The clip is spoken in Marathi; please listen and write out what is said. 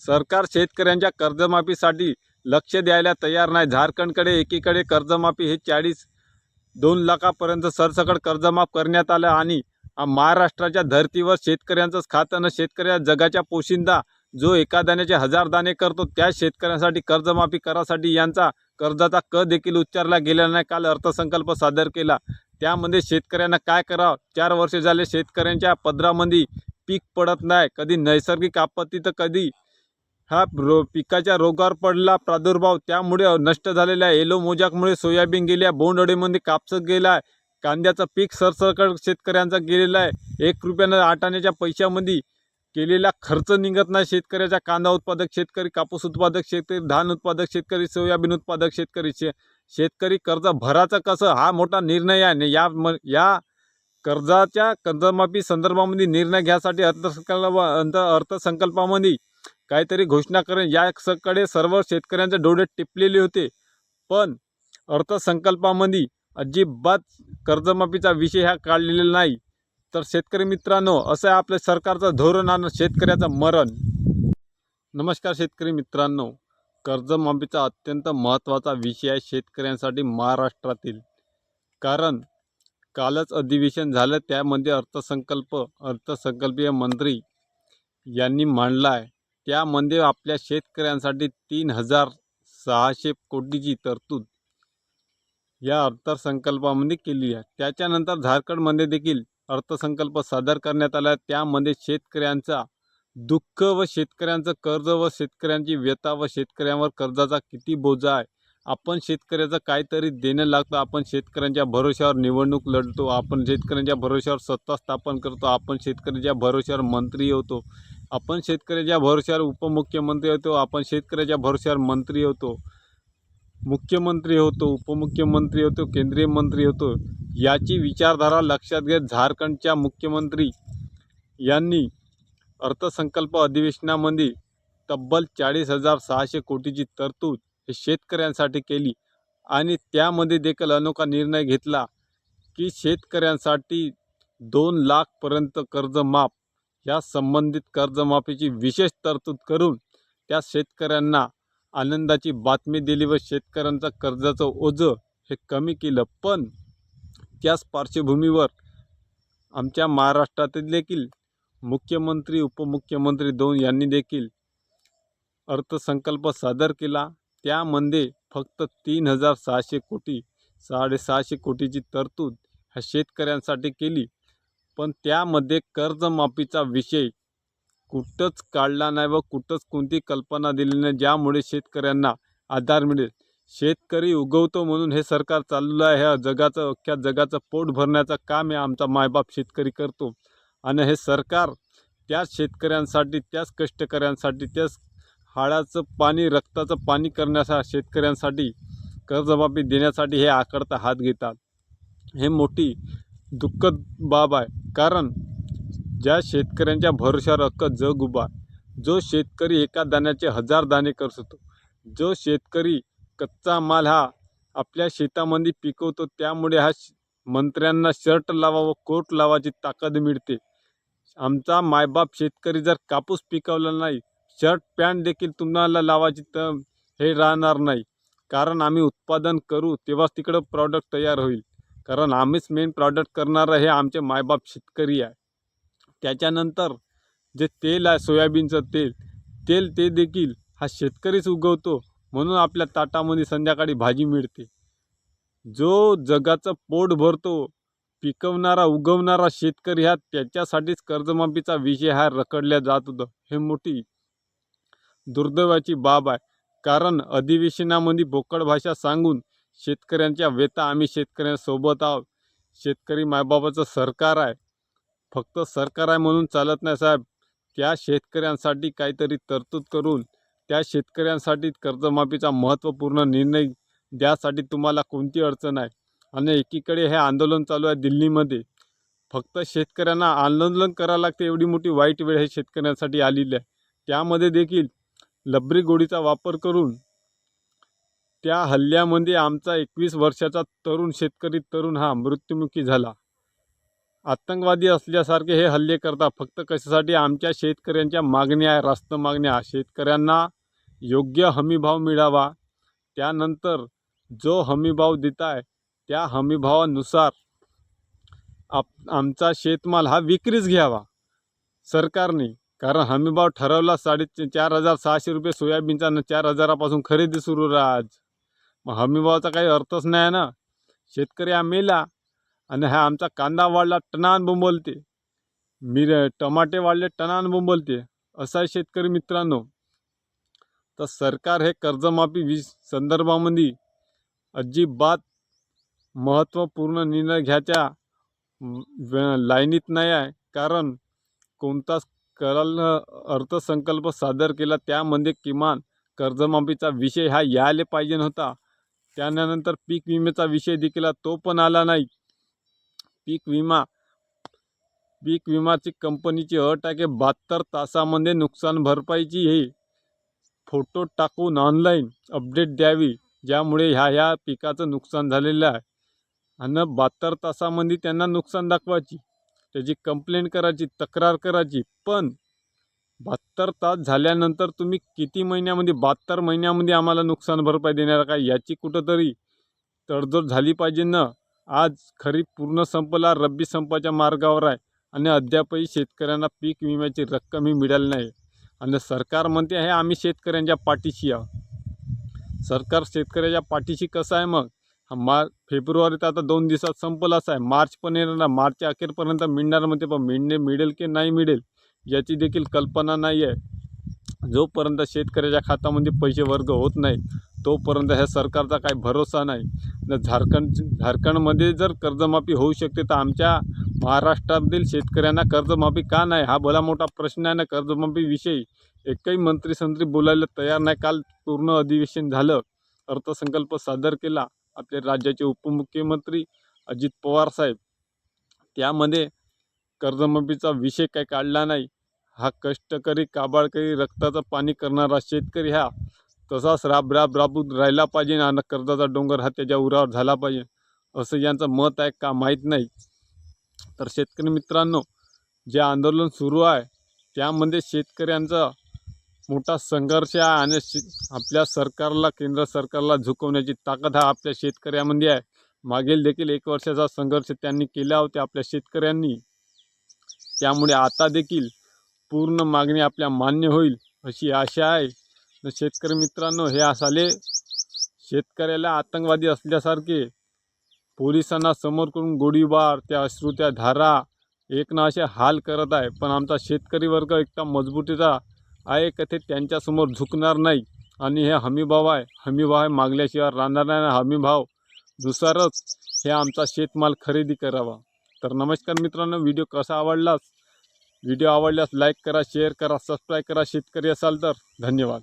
सरकार शेतकऱ्यांच्या कर्जमाफीसाठी लक्ष द्यायला तयार नाही. झारखंडकडे एकीकडे कर्जमाफी हे चाळीस दोन लाखापर्यंत सरसकट कर्जमाफ करण्यात आलं आणि महाराष्ट्राच्या धर्तीवर शेतकऱ्यांचंच खातं न शेतकऱ्या जगाच्या पोशिंदा जो एका दाण्याचे हजार दाणे करतो त्या शेतकऱ्यांसाठी कर्जमाफी करासाठी यांचा कर्जाचा क देखील उच्चारला गेला नाही. काल अर्थसंकल्प सादर केला. त्यामध्ये शेतकऱ्यांना काय करावं? चार वर्ष झाले शेतकऱ्यांच्या पदरामध्ये पीक पडत नाही. कधी नैसर्गिक आपत्ती तर कधी हा रो पिकाच्या रोगावर पडला प्रादुर्भाव त्यामुळे नष्ट झालेल्या येलो मोजाकमुळे सोयाबीन गेल्या बोंडअळीमध्ये कापसत गेला आहे कांद्याचं पीक सरसरकड शेतकऱ्यांचा गेलेला आहे. एक रुपयानं आठ पैशामध्ये केलेला खर्च निघत नाही. शेतकऱ्याचा कांदा उत्पादक शेतकरी कापूस उत्पादक शेतकरी धान उत्पादक शेतकरी सोयाबीन उत्पादक शेतकरी शे शेतकरी कर्ज भराचं कसं? हा मोठा निर्णय आहे. या म या कर्जाच्या कर्जमाफी संदर्भामध्ये निर्णय घ्यासाठी अर्थसंकल्प अंत अर्थसंकल्पामध्ये काहीतरी घोषणा करेन. याकडे सर्व शेतकऱ्यांचे डोळे टिपलेले होते. पण अर्थसंकल्पामध्ये अजिबात कर्जमाफीचा विषय हा काढलेला नाही. तर शेतकरी मित्रांनो असं आहे आपल्या सरकारचं धोरण आणि शेतकऱ्याचं मरण. नमस्कार शेतकरी मित्रांनो. कर्जमाफीचा अत्यंत महत्त्वाचा विषय आहे शेतकऱ्यांसाठी महाराष्ट्रातील. कारण कालच अधिवेशन झालं त्यामध्ये अर्थसंकल्प अर्थसंकल्पीय मंत्री यांनी मांडला आहे. त्यामध्ये आपल्या शेतकऱ्यांसाठी तीन हजार सहाशे कोटीची तरतूद या अर्थसंकल्पामध्ये केली आहे. त्याच्यानंतर झारखंडमध्ये देखील अर्थसंकल्प सादर करण्यात आला आहे. त्यामध्ये शेतकऱ्यांचा दुःख व शेतकऱ्यांचं कर्ज व शेतकऱ्यांची व्यथा व शेतकऱ्यांवर कर्जाचा किती बोजा आहे? आपण शेतकऱ्याचं काहीतरी देणं लागतं. आपण शेतकऱ्यांच्या भरोश्यावर निवडणूक लढतो. आपण शेतकऱ्यांच्या भरोश्यावर सत्ता स्थापन करतो. आपण शेतकऱ्यांच्या भरोश्यावर मंत्री होतो. आपण शेतकऱ्याच्या भरोश्यावर उपमुख्यमंत्री होतो आपण शेतकऱ्याच्या भरोश्यावर मंत्री होतो. मुख्यमंत्री होतो उपमुख्यमंत्री होतो केंद्रीय मंत्री होतो याची विचारधारा लक्षात घेत झारखंडच्या मुख्यमंत्री यांनी अर्थसंकल्प अधिवेशनामध्ये तब्बल चाळीस हजार सहाशे कोटीची तरतूद हे शेतकऱ्यांसाठी केली आणि त्यामध्ये देखील अनोखा निर्णय घेतला की शेतकऱ्यांसाठी दोन लाखपर्यंत कर्ज माफ या संबंधित कर्जमाफीची विशेष तरतूद करून त्या शेतकऱ्यांना आनंदाची बातमी दिली व शेतकऱ्यांचं कर्जाचं ओझं हे कमी केलं. पण त्याच पार्श्वभूमीवर आमच्या महाराष्ट्रातील देखील मुख्यमंत्री उपमुख्यमंत्री दोन यांनी देखील अर्थसंकल्प सादर केला. त्यामध्ये फक्त तीन हजार सहाशे कोटी साडेसहाशे कोटीची तरतूद ह्या शेतकऱ्यांसाठी केली. पण त्यामध्ये कर्जमाफीचा विषय कुठंच काढला नाही व कुठंच कोणती कल्पना दिली नाही ज्यामुळे शेतकऱ्यांना आधार मिळेल. शेतकरी उगवतो म्हणून हे सरकार चाललं आहे. ह्या जगाचं अख्ख्या जगाचं पोट भरण्याचं काम आहे आमचा मायबाप शेतकरी करतो. आणि हे सरकार त्याच शेतकऱ्यांसाठी त्याच कष्टकऱ्यांसाठी त्याच हाडाचं पाणी रक्ताचं पाणी करण्याचा शेतकऱ्यांसाठी कर्जमाफी देण्यासाठी हे आकडता हात घेतात. हे मोठी दुःखद बाब आहे. कारण ज्या शेतकऱ्यांच्या भरोशावर अख्खं जग उभा आहे. जो शेतकरी एका दाण्याचे हजार दाणे करतो जो शेतकरी कच्चा माल हा आपल्या शेतामध्ये पिकवतो त्यामुळे हा श- मंत्र्यांना शर्ट लावा व कोट लावायची ताकद मिळते. आमचा मायबाप शेतकरी जर कापूस पिकवला नाही शर्ट पॅन्ट देखील तुम्हाला लावायची तर हे राहणार नाही. कारण आम्ही उत्पादन करू तेव्हाच तिकडं प्रॉडक्ट तयार होईल. कारण आम्हीच मेन प्रॉडक्ट करणारं हे आमचे मायबाप शेतकरी आहे. त्याच्यानंतर जे तेल आहे सोयाबीनचं तेल तेल ते देखील हा शेतकरीच उगवतो म्हणून आपल्या ताटामध्ये संध्याकाळी भाजी मिळते. जो जगाचं पोट भरतो पिकवणारा उगवणारा शेतकरी हा त्याच्यासाठीच कर्जमाफीचा विषय हा रखडल्या जात होतं. हे मोठी दुर्दैवाची बाब आहे. कारण अधिवेशनामध्ये बोकड भाषा सांगून शेतकऱ्यांच्या व्यथा आम्ही शेतकऱ्यांसोबत आहोत. शेतकरी मायबाबाचं सरकार आहे. फक्त सरकार आहे म्हणून चालत नाही साहेब. त्या शेतकऱ्यांसाठी काहीतरी तरतूद करून त्या शेतकऱ्यांसाठी कर्जमाफीचा महत्त्वपूर्ण निर्णय द्यासाठी तुम्हाला कोणती अडचण आहे? आणि एकीकडे हे आंदोलन चालू आहे दिल्लीमध्ये. फक्त शेतकऱ्यांना आंदोलन करावं लागते एवढी मोठी वाईट वेळ हे शेतकऱ्यांसाठी आलेली आहे. त्यामध्ये देखील लबरी गोडीचा वापर करून त्या हल्ल्यामध्ये आमचा एकवीस वर्षाचा तरुण शेतकरी तरुण हा मृत्युमुखी झाला. आतंकवादी असल्यासारखे हे हल्ले करतात फक्त कशासाठी? आमच्या शेतकऱ्यांच्या मागण्या आहे रास्त मागण्या शेतकऱ्यांना योग्य हमीभाव मिळावा. त्यानंतर जो हमीभाव देत आहे त्या हमीभावानुसार आप आमचा शेतमाल हा विक्रीच घ्यावा. सरकारने कारण हमीभाव ठरवला साडे चार हजार सहाशे रुपये सोयाबीनचा न चार हजारापासून खरेदी सुरू राहा आज. मग हमीभावाचा काही अर्थच नाही आहे ना. शेतकरी हा मेला आणि हा आमचा कांदा वाढला टनान बोंबलते. मिर टमाटे वाढले टनान बोंबलते असा शेतकरी मित्रांनो. तर सरकार हे कर्जमाफी वीज संदर्भामध्ये अजिबात महत्त्वपूर्ण निर्णय घ्यायच्या लाईनीत नाही आहे. कारण कोणताच कराल अर्थसंकल्प सादर केला त्यामध्ये किमान कर्जमाफीचा विषय हा यायला पाहिजे होता त्यानंतर पीक विम्याचा विषय देखील तो पण आला नाही. पीक विमा पीक विमाची कंपनीची अट आहे की बहात्तर तासामध्ये नुकसान भरपाईची हे फोटो टाकून ऑनलाईन अपडेट द्यावी ज्यामुळे ह्या ह्या पिकाचं नुकसान झालेलं आहे. आणि बहात्तर तासामध्ये त्यांना नुकसान दाखवायची त्याची कंप्लेंट करायची तक्रार करायची पण बहात्तर तास झाल्यानंतर तुम्ही किती महिन्यामध्ये बहात्तर महिन्यामध्ये आम्हाला नुकसान भरपाई देणार का? याची कुठंतरी तडजोड झाली पाहिजे ना? आज खरीप पूर्ण संपला रब्बी संपाच्या मार्गावर आहे आणि अद्यापही शेतकऱ्यांना पीक विम्याची रक्कमही मिळाली नाही. आणि सरकार म्हणते आहे आम्ही शेतकऱ्यांच्या पाठीशी आहोत. सरकार शेतकऱ्याच्या पाठीशी कसं आहे मग? हा मार्च फेब्रुवारीत आता दोन दिवसात संपलाच आहे. मार्च पण येणार ना मार्चच्या अखेरपर्यंत मिळणार म्हणते पण मिळणे मिळेल की नाही मिळेल? याची देखील कल्पना नाही आहे. जोपर्यंत शेतकऱ्याच्या खात्यामध्ये पैसे वर्ग होत नाही तोपर्यंत ह्या सरकारचा काही भरोसा नाही. झारखंड झारखंडमध्ये जर कर्जमाफी होऊ शकते तर आमच्या महाराष्ट्रातील शेतकऱ्यांना कर्जमाफी का नाही? हा भला मोठा प्रश्न आहे ना? कर्जमाफीविषयी एकही मंत्री संत्री बोलायला तयार नाही. काल पूर्ण अधिवेशन झालं. अर्थसंकल्प सादर केला. आपले राज्याचे उपमुख्यमंत्री अजित पवार साहेब. त्यामध्ये कर्जमाफीचा विषय काही काढला नाही. हा कष्टकरी काबाळकरी रक्ताचं पाणी करणारा शेतकरी हा तसाच राब राब राबून राहिला पाहिजे आणि कर्जाचा डोंगर हा त्याच्या उरावर झाला पाहिजे. असं यांचं मत आहे का माहीत नाही. तर शेतकरी मित्रांनो जे आंदोलन सुरू आहे त्यामध्ये शेतकऱ्यांचा मोठा संघर्ष आहे आणि शे आपल्या सरकारला केंद्र सरकारला झुकवण्याची ताकद हा आपल्या शेतकऱ्यामध्ये आहे. मागील देखील एक वर्षाचा संघर्ष त्यांनी केला होता. आपल्या शेतकऱ्यांनी त्यामुळे आता देखील पूर्ण मागणी आपल्या मान्य होईल अशी आशा आहे. तर शेतकरी मित्रांनो हे असाले शेतकऱ्याला आतंकवादी असल्यासारखे पोलिसांना समोर करून गोळीबार त्या अश्रू त्या धारा एक ना असे हाल करत आहे. पण आमचा शेतकरी वर्ग एकटा मजबूतीचा आहे का ते त्यांच्यासमोर झुकणार नाही. आणि हे हमीभाव आहे. हमीभाव आहे मागल्याशिवाय राहणार नाही हमीभाव दुसरंच हे आमचा शेतमाल खरेदी करावा. तर नमस्कार मित्रांनो व्हिडिओ कसा आवडलास? व्हिडिओ आवडल्यास लाईक करा शेअर करा सबस्क्राईब करा शेतकरी असाल तर. धन्यवाद.